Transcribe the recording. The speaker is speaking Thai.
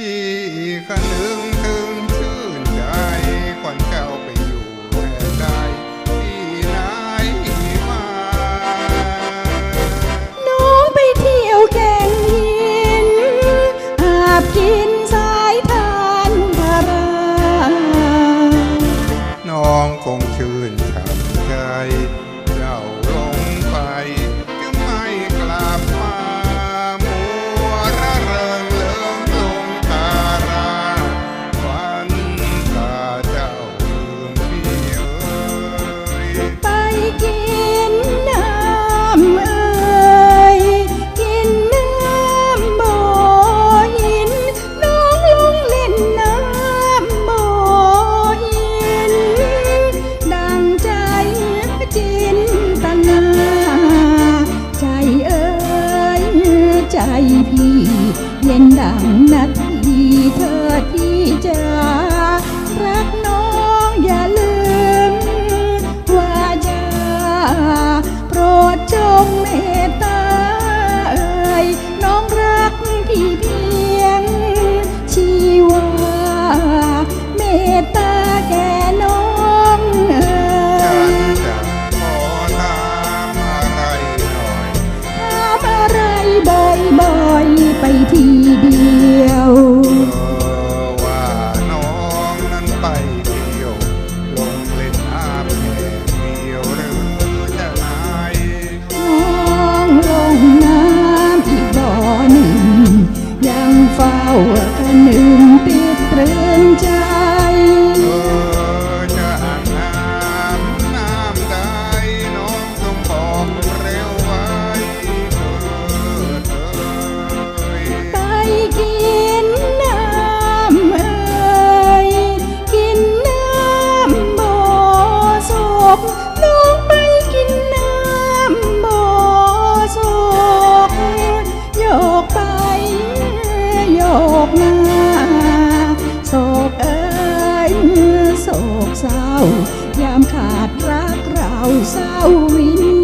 ที่คนึงถึงชื่นใจขวัญแก้วไปอยู่แห่ใดที่ไหนมา น้องไปเที่ยวแก่งหินหาบกินสายทานดารา น้องคงชื่ ใจพี่ เย็นดังนาทีเธอที่จะ ไรบ่อยๆไปทีเดียวเออว่าน้องนั้นไปเที่ยวลงเล่นอาบแห่เดียวหรือจะไหนน้องลงน้ำอีกบ่อหนึ่งยังเฝ้าคะนึงติดตรึงใจ กน้องไปกินน้ำบ่อโศกโยกไปโยกมาโศกเอ้ยโศกเศร้ายามขาดรักเราเศร้าวิญญา